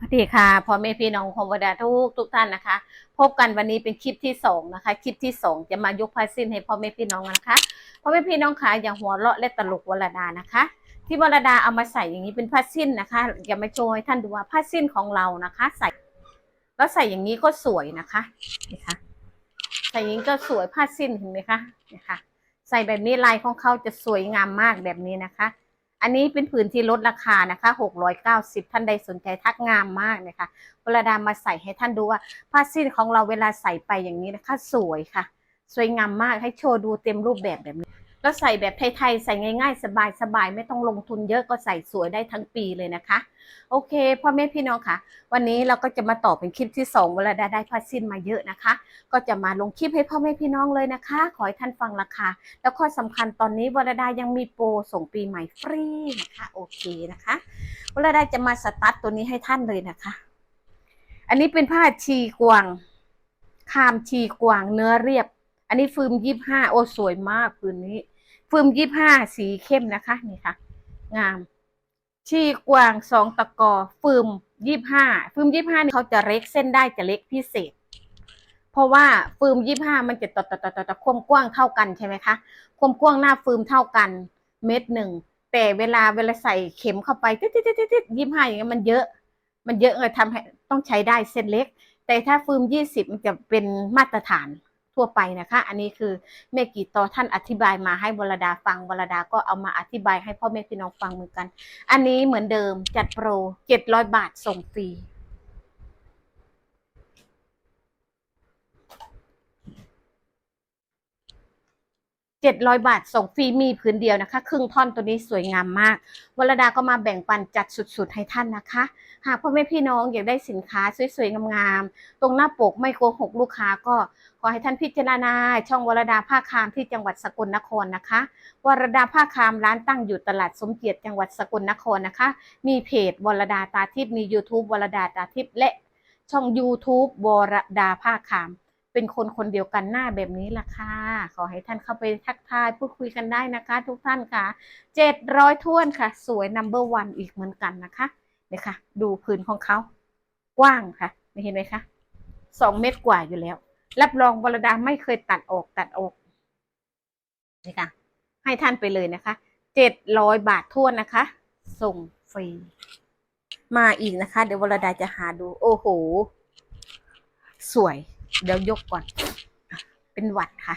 สวัสดีค่ะพ่อแม่พี่น้องของวดาทุกทุกท่านนะคะ พบกันวันนี้เป็นคลิปที่สองนะคะคลิปที่สองจะมายกผ้าสิ้นให้พ่อแม่พี่น้องนะคะพ่อแม่พี่น้องค่ะอย่างหัวเราะและตลกวรดานะคะ ที่วรดาเอามาใส่อย่างนี้เป็นผ้าสิ้นนะคะอย่ามาโชว์ให้ท่านดูว่าผ้าสิ้นของเรานะคะ ใส่แล้วใส่อย่างนี้ก็สวยนะคะนี่ค่ะใส่อย่างนี้ก็สวยผ้าสิ้นเห็นไหมคะนี่ค่ะ ใส่แบบนี้ลายของเขาจะสวยงามมากแบบนี้นะคะ อันนี้เป็นผืนที่ลดราคานะคะ690 ท่านใดสนใจทักงามมากนะคะเวลาดามาใส่ให้ท่านดูว่าผ้าสิ้นของเราเวลาใส่ไปอย่างนี้นะคะ สวยค่ะ สวยงามมากให้โชว์ดูเต็มรูปแบบแบบนี้ แล้วใส่แบบไทยๆ ใส่ง่ายๆ สบายๆ ไม่ต้องลงทุนเยอะก็ใส่สวยได้ทั้งปีเลยนะคะ โอเคพ่อแม่พี่น้องค่ะ วันนี้เราก็จะมาต่อเป็นคลิปที่สองเวลาไดาได้ผ้าสิ้นมาเยอะนะคะ ก็จะมาลงคลิปให้พ่อแม่พี่น้องเลยนะคะ ขอให้ท่านฟังราคา แล้วข้อสำคัญตอนนี้วรดายังมีโปรส่งปีใหม่ฟรีนะคะ โอเคนะคะวรดาจะมาสตาร์ทตัวนี้ให้ท่านเลยนะคะ อันนี้เป็นผ้าชีกวางคามชีกวางเนื้อเรียบ อันนี้ฟืมยี่ห้าโอ้สวยมากผืนนี้ ฟืมยี่ห้าสีเข้มนะคะนี่ค่ะ งาม ชีกวางสองตะกอฟืมยี่ห้าฟืมยี่ห้านี่เขาจะเล็กเส้นได้จะเล็กพิเศษ เพราะว่าฟืมยี่ห้ามันจะต่อต่อต่อต่อต่อความกว้างเท่ากันใช่ไหมคะความกว้างหน้าฟืมเท่ากันเม็ดหนึ่งแต่เวลาเวลาใส่เข็มเข้าไปติดติดติดติดยี่ห้าอย่างเงี้ยมันเยอะ มันเยอะเลยทำให้ต้องใช้ได้เส้นเล็ก แต่ถ้าฟืมยี่สิบมันจะเป็นมาตรฐาน ทั่วไปนะคะ อันนี้คือแม่กีต่อท่านอธิบายมาให้วรดาฟังวรดาก็เอามาอธิบายให้พ่อแม่พี่น้องฟังเหมือนกัน อันนี้เหมือนเดิมจัดโปรเจ็ดร้อยบาทส่งฟรี เจ็ดร้อยบาท ส่งฟรีมีพื้นเดียวนะคะ ครึ่งท่อนตัวนี้สวยงามมาก วรดาก็มาแบ่งปันจัดสุดๆ ให้ท่านนะคะ หากพ่อแม่พี่น้องอยากได้สินค้าสวยๆ งามๆ ตรงหน้าปกไม่โกหกลูกค้าก็ขอให้ท่านพิจารณา ช่องวรดาผ้าคามที่จังหวัดสกลนครนะคะ วรดาผ้าคามร้านตั้งอยู่ตลาดสมเกียรติจังหวัดสกลนครนะคะ มีเพจวรดาตาทิพย์มี YouTube วรดาตาทิพย์และช่อง YouTube วรดาผ้าคาม เป็นคนคนเดียวกันหน้าแบบนี้ล่ะค่ะ ขอให้ท่านเข้าไปทักทายพูดคุยกันได้นะคะ ทุกท่านค่ะเจ็ดร้อยท้วนค่ะ สวยนัมเบอร์วันอีกเหมือนกันนะคะเนี่ยค่ะ ดูพื้นของเขากว้างค่ะไม่เห็นไหมคะสองเมตรกว่าอยู่แล้ว รับรองวรดาไม่เคยตัดออกตัดออกนี่ค่ะ ให้ท่านไปเลยนะคะเจ็ดร้อยบาทท้วนะคะ ส่งฟรี มาอีกนะคะ เดี๋ยววรดาจะหาดู โอ้โห สวย เดี๋ยวยกก่อน เป็นหวัดค่ะ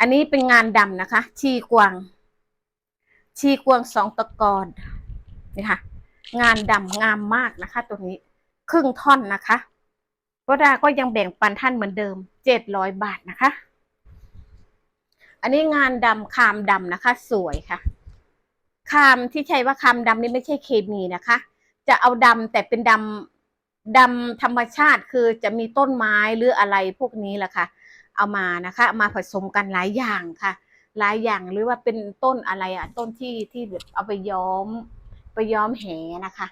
อันนี้เป็นงานดำนะคะ ชีกวาง ชีกวางสองตะกอนนี่ค่ะ งานดำงามมากนะคะ ตัวนี้ครึ่งท่อนนะคะวดาก็ยังแบ่งปันท่านเหมือนเดิมเจ็ดร้อยบาทนะคะ อันนี้งานดำคามดำนะคะ สวยค่ะ คามที่ใช้ว่าคามดำนี่ไม่ใช่เคมีนะคะ จะเอาดำแต่เป็นดำ ดำธรรมชาติคือจะมีต้นไม้หรืออะไรพวกนี้แหละค่ะ เอามานะคะ มาผสมกันหลายอย่างค่ะ หลายอย่างหรือว่าเป็นต้นอะไรอะต้นที่ที่แบบเอาไปย้อม ไปย้อมแหนะคะ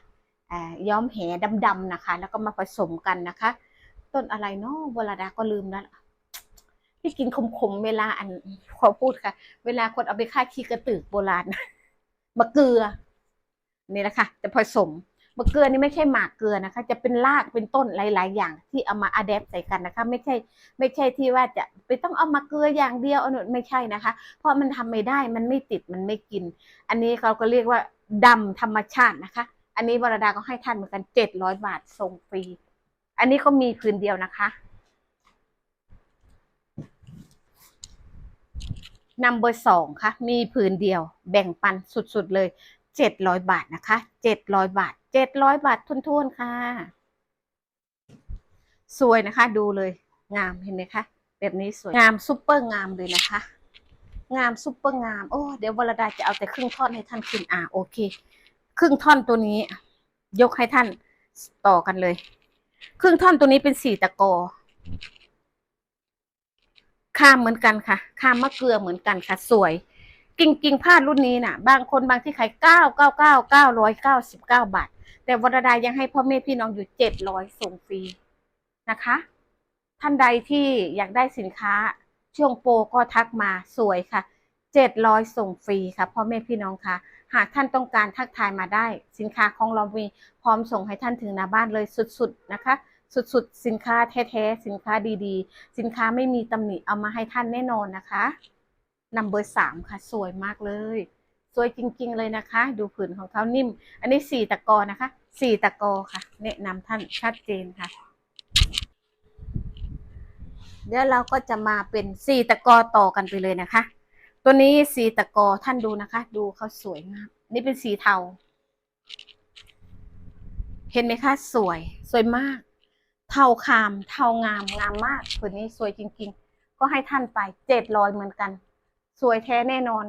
อ่าย้อมแหดำๆนะคะ แล้วก็มาผสมกันนะคะ ต้นอะไรเนาะเวลาดาก็ลืมแล้วที่กินขมๆเวลาอันขอพูดค่ะ เวลาคนเอาไปฆ่าขี้กระตือกโบราณมะเกลือนี่แหละค่ะจะผสม มะเกลือนี่ไม่ใช่หมากเกลือนะคะ จะเป็นรากเป็นต้นหลาย ๆ อย่างที่เอามาอัดแอปใส่กันนะคะ ไม่ใช่ไม่ใช่ที่ว่าจะไปต้องเอามาเกลืออย่างเดียวอาหนไม่ใช่นะคะ เพราะมันทำไม่ได้มันไม่ติดมันไม่กิน อันนี้เขาก็เรียกว่าดำธรรมชาตินะคะ อันนี้วรดาก็ให้ท่านเหมือนกันเจ็ดร้อยบาทส่งฟรี อันนี้ก็มีพื้นเดียวนะคะนัมเบอร์สองค่ะ มีผืนเดียว แบ่งปันสุดๆเลย เจ็ดร้อยบาทนะคะเจ็ดร้อยบาทเจ็ดร้อยบาททุนๆค่ะ สวยนะคะ ดูเลยงามเห็นไหมคะแบบนี้สวยงามซุปเปอร์งามเลยนะคะ งามซุปเปอร์งามโอ้เดี๋ยววรดาจะเอาแต่ครึ่งท่อนให้ท่านกินอ่าโอเค ครึ่งท่อนตัวนี้ ยกให้ท่านต่อกันเลย ครึ่งท่อนตัวนี้เป็นสี่ตะกอข้ามเหมือนกันค่ะ ข้ามมะเกลือเหมือนกันค่ะ สวย กิ่งกิ่งผ้ารุ่นนี้น่ะ บางคนบางที่ขายเก้าเก้าเก้าเก้าร้อยเก้าสิบเก้าบาท แต่วรดายังให้พ่อแม่พี่น้องอยู่เจ็ดร้อยส่งฟรีนะคะ ท่านใดที่อยากได้สินค้าช่วงโปรก็ทักมาสวยค่ะเจ็ดร้อยส่งฟรีค่ะพ่อแม่พี่น้องค่ะ หากท่านต้องการทักทายมาได้ สินค้าของเรามีพร้อมส่งให้ท่านถึงหน้าบ้านเลยสุดๆนะคะ สุดๆ สินค้าแท้ๆสินค้าดีๆ สินค้าไม่มีตำหนิเอามาให้ท่านแน่นอนนะคะ นัมเบอร์สามค่ะ สวยมากเลย สวยจริง ๆ เลยนะคะ ดูผืนของเขานิ่ม อันนี้สี่ตะกอนะคะสี่ตะกอค่ะ แนะนำท่านชัดเจนค่ะ เดี๋ยวเราก็จะมาเป็นสี่ตะกอต่อกันไปเลยนะคะ ตัวนี้สีตะกอท่านดูนะคะ ดูเขาสวยมาก นี่เป็นสีเทา เห็นไหมคะ สวย สวยมาก เทาคาม เทางาม งามมากผืนนี้สวยจริง ๆ ก็ให้ท่านไปเจ็ดร้อยเหมือนกัน สวยแท้แน่นอน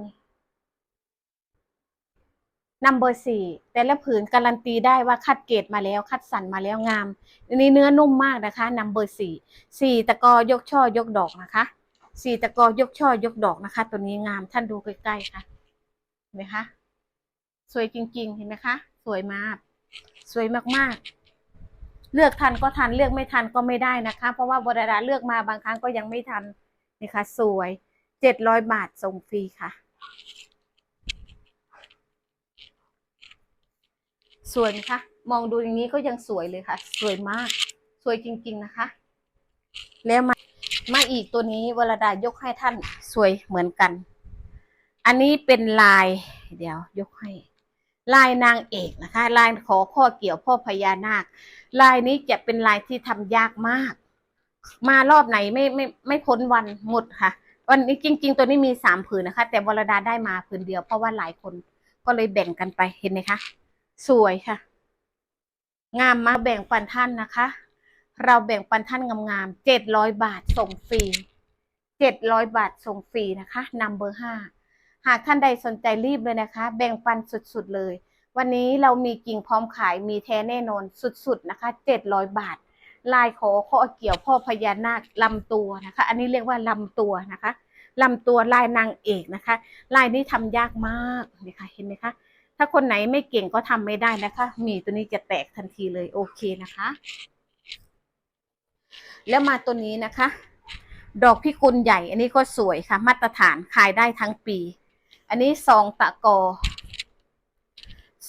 นัมเบอร์สี่แต่ละผืนการันตีได้ว่าคัดเกรดมาแล้ว คัดสรรมาแล้วงามอันนี้เนื้อนุ่มมากนะคะนัมเบอร์สี่สี่ตะกอยกช่อยกดอกนะคะสี่ตะกอยกช่อยกดอกนะคะ ตัวนี้งามท่านดูใกล้ๆค่ะเห็นไหมคะสวยจริง ๆ เห็นไหมคะสวยมาก สวยมากๆ เลือกทันก็ทันเลือกไม่ทันก็ไม่ได้นะคะ เพราะว่าบรดาเลือกมาบางครั้งก็ยังไม่ทันนี่ค่ะสวย เจ็ดร้อยบาทส่งฟรีค่ะ สวยไหมคะ มองดูอย่างนี้ก็ยังสวยเลยค่ะ สวยมาก สวยจริง ๆนะคะ แล้วมามาอีกตัวนี้วรดายกให้ท่านสวยเหมือนกัน อันนี้เป็นลาย เดี๋ยว ยกให้ ลายนางเอกนะคะ ลายขอข้อเกี่ยวพ่อพญานาค ลายนี้จะเป็นลายที่ทำยากมาก มารอบไหนไม่ไม่ไม่พ้นวันหมดค่ะ วันนี้จริง ๆ ตัวนี้มีสามผืนนะคะ แต่วรดาได้มาผืนเดียวเพราะว่าหลายคนก็เลยแบ่งกันไปเห็นไหมคะ สวยค่ะ งามมากแบ่งปันท่านนะคะ เราแบ่งปันท่านงามๆเจ็ดร้อยบาทส่งฟรีเจ็ดร้อยบาทส่งฟรีนะคะนำเบอร์ห้าหากท่านใดสนใจรีบเลยนะคะ แบ่งปันสุดๆเลย วันนี้เรามีกิ่งพร้อมขายมีแท้แน่นอนสุดๆนะคะเจ็ดร้อยบาท ลายขอข้อเกี่ยวพ่อพญานาคลำตัวนะคะ อันนี้เรียกว่าลำตัวนะคะลำตัวลายนางเอกนะคะ ลายนี้ทำยากมากนี่ค่ะเห็นไหมคะถ้าคนไหนไม่เก่งก็ทำไม่ได้นะคะ มีตัวนี้จะแตกทันทีเลยโอเคนะคะ แล้วมาตัวนี้นะคะ ดอกพิกุลใหญ่ อันนี้ก็สวยค่ะ มาตรฐานขายได้ทั้งปี อันนี้สองตะกอ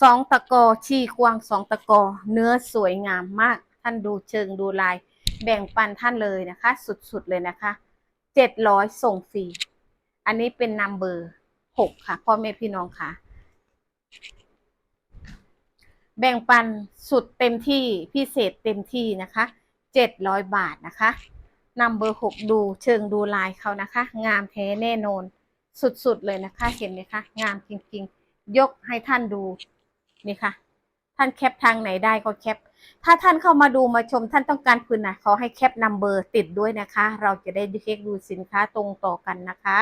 สองตะกอชีกวางสองตะกอ เนื้อสวยงามมาก ท่านดูเชิงดูลาย แบ่งปันท่านเลยนะคะ สุดๆเลยนะคะเจ็ดร้อยส่งฟรี อันนี้เป็นนัมเบอร์หกค่ะพ่อแม่พี่น้องค่ะ แบ่งปันสุดเต็มที่พิเศษเต็มที่นะคะเจ็ดร้อยบาทนะคะนำเบอร์หกดูเชิงดูลายเขานะคะ งามแท้แน่นอนสุดๆเลยนะคะ เห็นไหมคะ งามจริงๆ ยกให้ท่านดูนี่ค่ะ ท่านแคปทางไหนได้ก็แคป ถ้าท่านเข้ามาดูมาชมท่านต้องการคืนนะขอให้แคปนัมเบอร์ติดด้วยนะคะ เราจะได้เช็คดูสินค้าตรงต่อกันนะคะ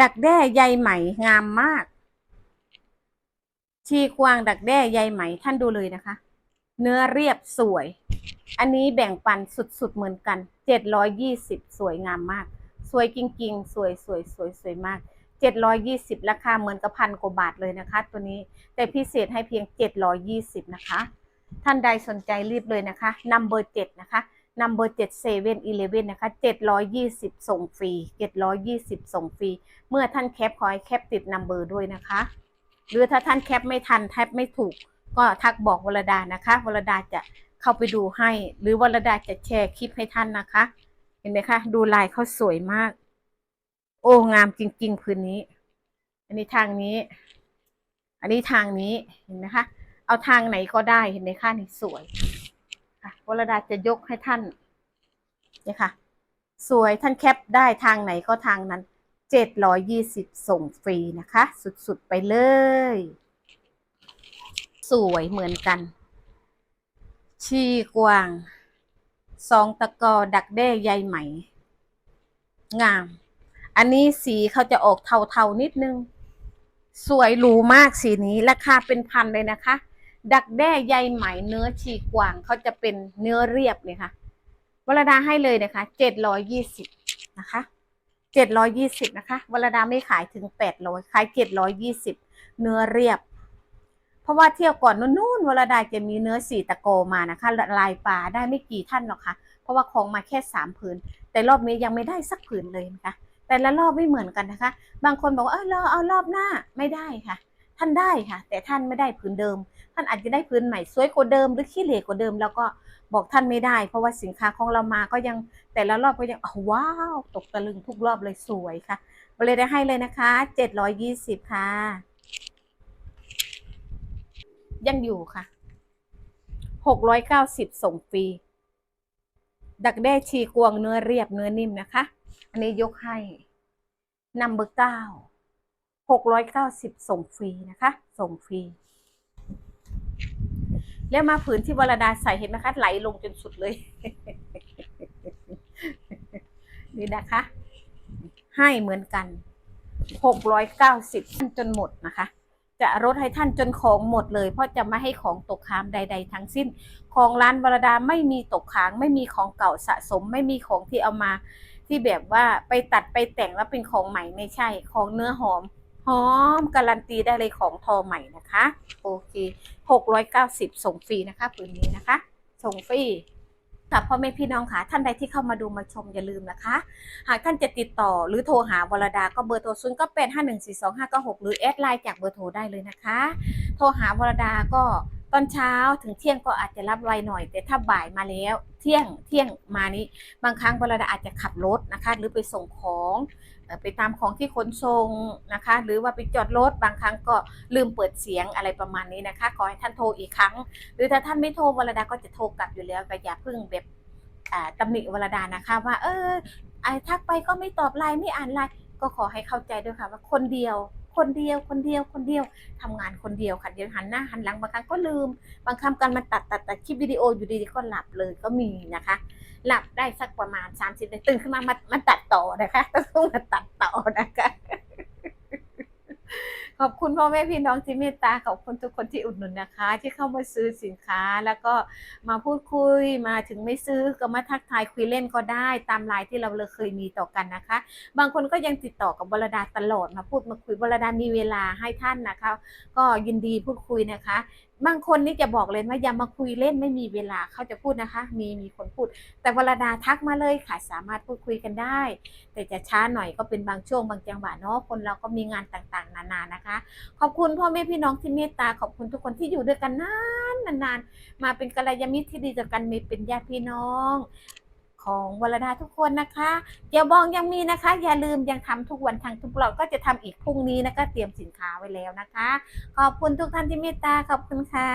ดักแด้ใยไหมงามมาก ชีกวางดักแด้ใยไหมท่านดูเลยนะคะ เนื้อเรียบสวย อันนี้แบ่งปันสุดๆเหมือนกันเจ็ดร้อยยี่สิบสวยงามมาก สวยจริงๆ สวยสวยสวยสวยมาก เจ็ดร้อยยี่สิบราคาเหมือนกับพันกว่าบาทเลยนะคะ ตัวนี้แต่พิเศษให้เพียงเจ็ดร้อยยี่สิบนะคะ ท่านใดสนใจรีบเลยนะคะนัมเบอร์เจ็ดนะคะนัมเบอร์เจ็ดเซเว่นอีเลเว่นนะคะเจ็ดร้อยยี่สิบส่งฟรีเจ็ดร้อยยี่สิบส่งฟรี เมื่อท่านแคปขอให้แคปติดนัมเบอร์ด้วยนะคะ หรือถ้าท่านแคปไม่ทันแทบไม่ถูก ก็ทักบอกวรดานะคะวรดาจะเข้าไปดูให้ หรือวรดาจะแชร์คลิปให้ท่านนะคะ เห็นไหมคะ ดูลายเขาสวยมาก โอ้งามจริง ๆ พื้นนี้ อันนี้ทางนี้ อันนี้ทางนี้เห็นไหมคะ เอาทางไหนก็ได้เห็นไหมคะนี่สวยค่ะวรดาจะยกให้ท่านเนี่ยค่ะ สวยท่านแคปได้ทางไหนก็ทางนั้นเจ็ดร้อยยี่สิบส่งฟรีนะคะ สุดๆไปเลย สวยเหมือนกัน ชีกวาง สองตะกอดักแด้ใยไหม งาม อันนี้สีเขาจะออกเทาๆนิดนึง สวยหรูมากสีนี้ราคาเป็นพันเลยนะคะ ดักแด้ใยไหมเนื้อชีกวางเขาจะเป็นเนื้อเรียบเลยค่ะวรดาให้เลยนะคะเจ็ดร้อยยี่สิบนะคะเจ็ดร้อยยี่สิบนะคะวรดาไม่ขายถึงแปดร้อยขายเจ็ดร้อยยี่สิบเนื้อเรียบ เพราะว่าเที่ยวก่อนนู้นๆวรดาจะมีเนื้อสีตะโกมานะคะ ลายปลาได้ไม่กี่ท่านหรอกค่ะ เพราะว่าของมาแค่สามผืน แต่รอบนี้ยังไม่ได้สักผืนเลยนะคะ แต่ละรอบไม่เหมือนกันนะคะ บางคนบอกว่าเออรอเอารอบหน้าไม่ได้ค่ะ ท่านได้ค่ะ แต่ท่านไม่ได้ผืนเดิม ท่านอาจจะได้ผืนใหม่สวยกว่าเดิมหรือขี้เหร่กว่าเดิม แล้วก็บอกท่านไม่ได้ เพราะว่าสินค้าของเรามาก็ยังแต่ละรอบก็ยังอ้าวว้าวตกตะลึงทุกรอบเลยสวยค่ะก็เลยได้ให้เลยนะคะเจ็ดร้อยยี่สิบค่ะ ยังอยู่ค่ะหกร้อยเก้าสิบส่งฟรี ดักแด้ชีกวงเนื้อเรียบเนื้อนิ่มนะคะ อันนี้ยกให้นัมเบอร์เก้าหกร้อยเก้าสิบส่งฟรีนะคะ ส่งฟรี แล้วมาผืนที่วรดาใส่เห็นไหมคะ ไหลลงจนสุดเลย นี่นะคะ ให้เหมือนกันหกร้อยเก้าสิบท่านจนหมดนะคะ จะลดให้ท่านจนของหมดเลย เพราะจะไม่ให้ของตกค้างใด ๆ ทั้งสิ้น ของร้านวรดาไม่มีตกค้าง ไม่มีของเก่าสะสม ไม่มีของที่เอามา ที่แบบว่าไปตัดไปแต่งแล้วเป็นของใหม่ไม่ใช่ ของเนื้อหอม หอมการันตีได้เลยของทอใหม่นะคะ โอเคหกร้อยเก้าสิบส่งฟรีนะคะผืนนี้นะคะ ส่งฟรีค่ะพ่อแม่พี่น้องค่ะท่านใดที่เข้ามาดูมาชมอย่าลืมนะคะ หากท่านจะติดต่อหรือโทรหาวรดาก็เบอร์โทรศูนย์ก็เป็นห้าหนึ่งสี่สองห้าเก้าหกหรือแอดไลน์จากเบอร์โทรได้เลยนะคะ โทรหาวรดาก็ ตอนเช้าถึงเที่ยงก็อาจจะรับไวหน่อย แต่ถ้าบ่ายมาแล้ว เที่ยงเที่ยงมานี้ บางครั้งวรดาอาจจะขับรถนะคะ หรือไปส่งของไปตามของที่ขนส่งนะคะ หรือว่าไปจอดรถบางครั้งก็ลืมเปิดเสียงอะไรประมาณนี้นะคะขอให้ท่านโทรอีกครั้ง หรือถ้าท่านไม่โทรวรดาก็จะโทรกลับอยู่แล้วก็อย่าเพิ่งแบบอ่าตำหนิวรดานะคะว่าเออไอ้ทักไปก็ไม่ตอบไลน์ไม่อ่านไลน์ก็ขอให้เข้าใจด้วยค่ะว่าคนเดียว คนเดียวคนเดียวคนเดียวทำงานคนเดียวค่ะเดี๋ยวหันหน้าหันหลังบางครั้งก็ลืม บางครั้งการมาตัดตัดตัดคลิปวิดีโออยู่ดีๆก็หลับเลยก็มีนะคะ หลับได้สักประมาณสามสิบนาทีตื่นขึ้นมามามาตัดต่อนะคะต้องมาตัดต่อนะคะ ขอบคุณพ่อแม่พี่น้องที่เมตตาขอบคุณทุกคนที่อุดหนุนนะคะ ที่เข้ามาซื้อสินค้าแล้วก็มาพูดคุยมาถึงไม่ซื้อก็มาทักทายคุยเล่นก็ได้ตามไลน์ที่เราเคยมีต่อกันนะคะ บางคนก็ยังติดต่อกับบรดาตลอดมาพูดมาคุยบรดามีเวลาให้ท่านนะคะ ก็ยินดีพูดคุยนะคะ บางคนนี่จะบอกเลยว่าอย่ามาคุยเล่นไม่มีเวลาเขาจะพูดนะคะ มีมีคนพูด แต่วรดาทักมาเลยค่ะสามารถพูดคุยกันได้ แต่จะช้าหน่อยก็เป็นบางช่วงบางจังหวะเนาะคนเราก็มีงานต่างๆ นานานะคะ ขอบคุณพ่อแม่พี่น้องที่เมตตาขอบคุณทุกคนที่อยู่ด้วยกันนานนานๆมาเป็นกัลยาณมิตรที่ดีต่อกันมีเป็นญาติพี่น้อง ของวรดาทุกคนนะคะเจียวบองยังมีนะคะ อย่าลืมยังทำทุกวันทางทุกเราก็จะทำอีกพรุ่งนี้นะคะเตรียมสินค้าไว้แล้วนะคะ ขอบคุณทุกท่านที่เมตตาขอบคุณค่ะ